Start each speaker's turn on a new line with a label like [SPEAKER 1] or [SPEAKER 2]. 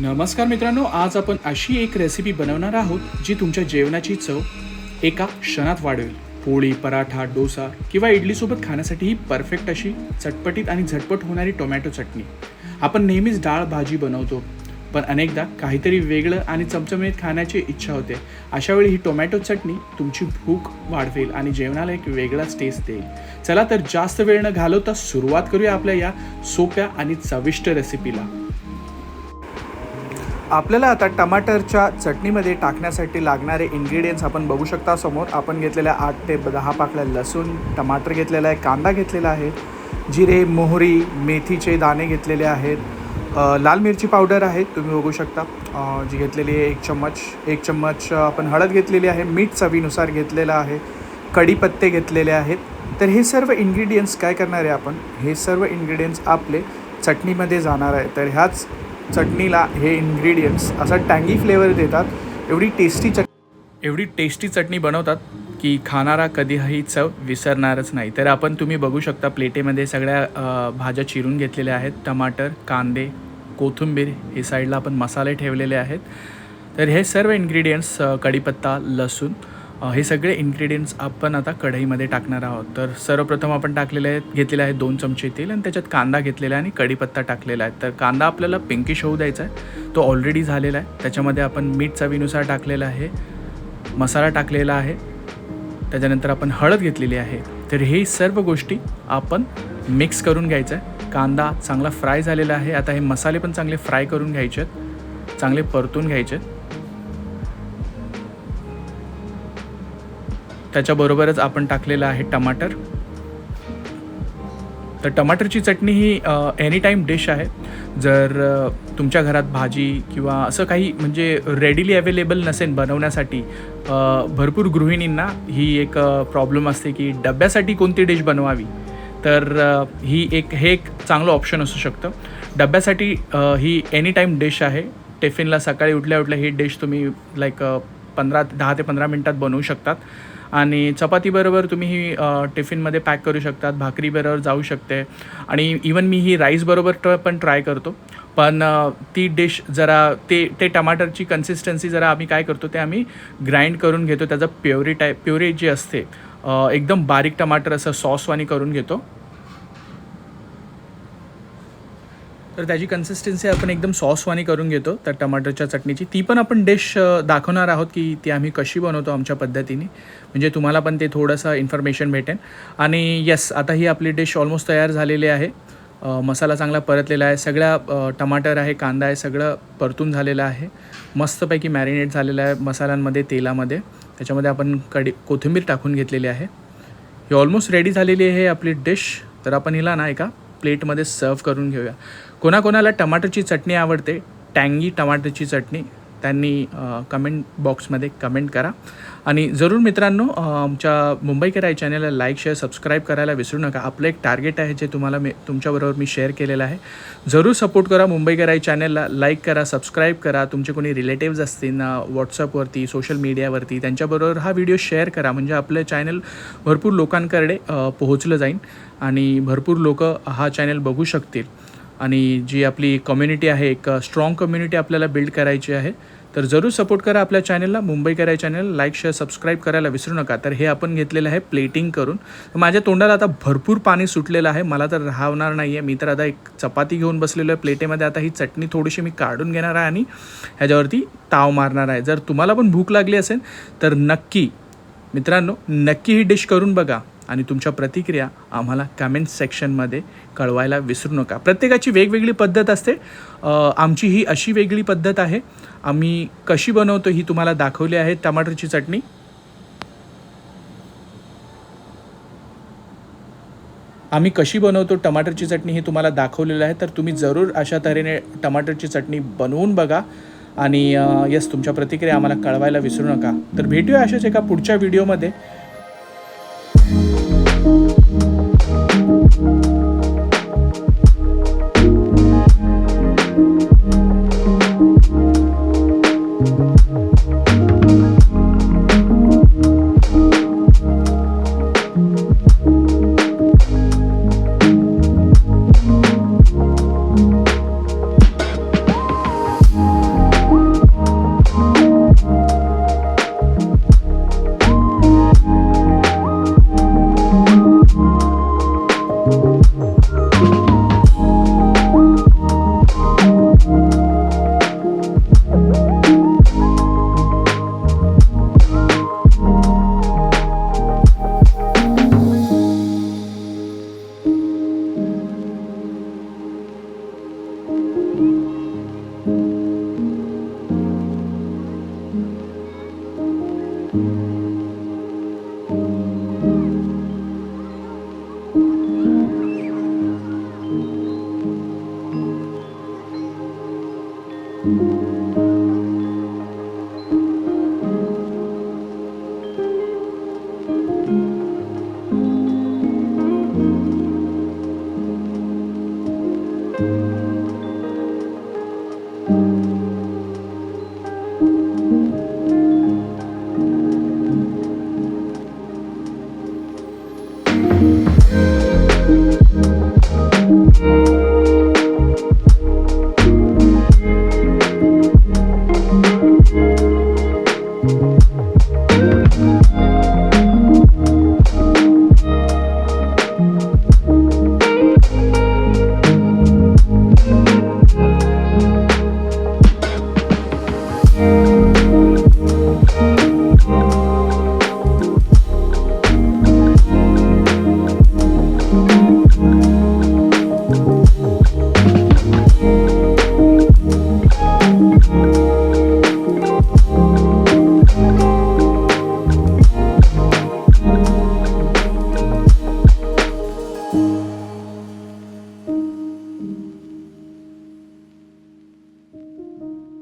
[SPEAKER 1] नमस्कार मित्रांनो आज आपण अशी एक रेसिपी बनवणार आहोत जी तुमच्या जेवणाची चव एका क्षणात वाढवेल. पोळी पराठा डोसा किंवा इडलीसोबत खाण्यासाठी ही परफेक्ट अशी चटपटीत आणि झटपट होणारी टोमॅटो चटणी. आपण नेहमीच डाळ भाजी बनवतो पण अनेकदा काहीतरी वेगळं आणि चमचमीत खाण्याची इच्छा होते. अशावेळी ही टोमॅटो चटणी तुमची भूक वाढवेल आणि जेवणाला एक वेगळाच टेस्ट देईल. चला तर जास्त वेळ न घालवता सुरुवात करूया आपल्या या सोप्या आणि चविष्ट रेसिपीला आपल्याला आता टमाटरच्या चटणीमध्ये टाकण्यासाठी लागणारे इन्ग्रेडियंट्स आपण बघू शकता. समोर आपण घेतलेल्या आठ ते दहा पाकळ्या लसूण टमाटर घेतलेला आहे कांदा घेतलेला आहे जिरे मोहरी मेथीचे दाणे घेतलेले आहेत लाल मिरची पावडर आहे तुम्ही बघू शकता. जी घेतलेली आहे एक चम्मच एक चम्मच आपण हळद घेतलेली आहे मीठ चवीनुसार घेतलेलं आहे कढीपत्ते घेतलेले आहेत. तर हे सर्व इन्ग्रेडियंट्स काय करणार आहे आपण? हे सर्व इन्ग्रेडियंट्स आपले चटणीमध्ये जाणार आहे. तर ह्याच चटणीला हे इन्ग्रेडियंट्स असा टँगी फ्लेवर देतात. एवढी टेस्टी चट एवढी टेस्टी चटणी बनवतात की खाणारा कधीही चव विसरणारच नाही. तर आपण तुम्ही बघू शकता प्लेटेमध्ये सगळ्या भाज्या चिरून घेतलेल्या आहेत. टमाटर कांदे कोथिंबीर हे साईडला आपण मसाले ठेवलेले आहेत. तर हे सर्व इन्ग्रेडियंट्स कढीपत्ता लसूण हे सगळे इन्ग्रेडियंट्स आपण आता कढईमध्ये टाकणार आहोत. तर सर्वप्रथम आपण टाकलेले आहेत घेतलेले आहेत दोन चमचे तेल आणि त्याच्यात कांदा घेतलेला आहे आणि कढीपत्ता टाकलेला आहे. तर कांदा आपल्याला पिंकिश होऊ द्यायचा आहे. तो ऑलरेडी झालेला आहे. त्याच्यामध्ये आपण मीठ चवीनुसार टाकलेला आहे मसाला टाकलेला आहे. त्याच्यानंतर आपण हळद घेतलेली आहे. तर हे सर्व गोष्टी आपण मिक्स करून घ्यायचं आहे. कांदा चांगला फ्राय झालेला आहे. आता हे मसाले पण चांगले फ्राय करून घ्यायचे आहेत. चांगले परतून घ्यायचे आहेत. त्याच्याबरोबरच आपण टाकलेलं आहे टमाटर. तर टमाटरची चटणी ही एनी टाईम डिश आहे. जर तुमच्या घरात भाजी किंवा असं काही म्हणजे रेडिली अवेलेबल नसेल बनवण्यासाठी भरपूर गृहिणींना ही एक प्रॉब्लेम असते की डब्यासाठी कोणती डिश बनवावी? तर ही एक हे एक चांगलं ऑप्शन असू शकतं. डब्यासाठी ही एनी टाईम डिश आहे टिफिनला सकाळी उठल्या उठल्या ही डिश तुम्ही लाईक पंधरा दहा ते पंधरा मिनटात बनवू शकतात. आणि चपातीबरोबर तुम्ही ही टिफिनमध्ये पॅक करू शकतात भाकरीबरोबर जाऊ शकते. आणि इवन मी ही राईसबरोबर ट पण ट्राय करतो. पण ती डिश जरा ते ते टमाटरची कन्सिस्टन्सी जरा आम्ही काय करतो ते आम्ही ग्राइंड करून घेतो. त्याचं प्युरी टाईप प्युरी जी असते एकदम बारीक टमाटर असं सॉसवानी करून घेतो. तर त्याची कन्सिस्टन्सी आपण एकदम सॉसवानी करून घेतो. तर टमाटरच्या चटणीची. ती पण आपण डिश दाखवणार आहोत की ती आम्ही कशी बनवतो आमच्या पद्धतीने. म्हणजे तुम्हाला पण ते थोडंसं इन्फॉर्मेशन भेटेल. आणि येस आता ही आपली डिश ऑलमोस्ट तयार झालेली आहे. मसाला चांगला परतलेला आहे. सगळ्या टमाटर आहे कांदा आहे सगळं परतून झालेलं आहे. मस्तपैकी मॅरिनेट झालेलं आहे मसाल्यांमध्ये तेलामध्ये. त्याच्यामध्ये आपण कडी कोथिंबीर टाकून घेतलेली आहे. ही ऑलमोस्ट रेडी झालेली आहे आपली डिश तर आपण हिला ना एका प्लेटमध्ये सर्व करून घेऊया. कोणाकोणाला टमाटरची चटणी आवडते? टँगी टमाटरची चटणी त्यांनी कमेंट बॉक्समध्ये कमेंट करा. आणि जरूर मित्रांनो आमच्या मुंबईकर आय चॅनलला लाईक शेअर सबस्क्राईब करायला विसरू नका. आपलं एक टार्गेट आहे जे तुम्हाला मी तुमच्याबरोबर मी शेअर केलेलं आहे. जरूर सपोर्ट करा मुंबईकर आय चॅनलला लाईक करा सबस्क्राईब करा. तुमचे कोणी रिलेटिव्ज असतील ना व्हॉट्सअपवरती सोशल मीडियावरती त्यांच्याबरोबर हा व्हिडिओ शेअर करा. म्हणजे आपलं चॅनल भरपूर लोकांकडे पोहोचलं जाईल आणि भरपूर लोक हा चॅनल बघू शकतील. आणि जी आपली कम्युनिटी आहे एक स्ट्रॉंग कम्युनिटी आपल्याला बिल्ड करायची आहे. तर जरूर सपोर्ट करा आपल्या चॅनलला मुंबई कराय चॅनेल लाईक शेअर सबस्क्राईब करायला विसरू नका. तर हे आपण घेतलेलं आहे प्लेटिंग करून. माझ्या तोंडाला आता भरपूर पाणी सुटलेलं आहे. मला तर राहणार नाही आहे मी तर आता एक चपाती घेऊन बसलेलो आहे प्लेटेमध्ये आता ही चटणी थोडीशी मी काढून घेणार आहे आणि ह्याच्यावरती ताव मारणार आहे. जर तुम्हाला पण भूक लागली असेल तर नक्की मित्रांनो नक्की ही डिश करून बघा. आणि तुमच्या प्रतिक्रिया आम्हाला कमेंट सेक्शनमध्ये कळवायला विसरू नका. प्रत्येकाची वेगवेगळी पद्धत असते. आमची ही अशी वेगळी पद्धत आहे. आम्ही कशी बनवतो ही तुम्हाला दाखवली आहे. टमाटरची चटणी. आम्ही कशी बनवतो टमाटरची चटणी हे तुम्हाला दाखवलेलं आहे. तर तुम्ही जरूर अशा तऱ्हेने टमाटरची चटणी बनवून बघा. आणि यस तुमच्या प्रतिक्रिया आम्हाला कळवायला विसरू नका. तर भेटूया अशाच एका पुढच्या व्हिडिओमध्ये Thank you. Thank you.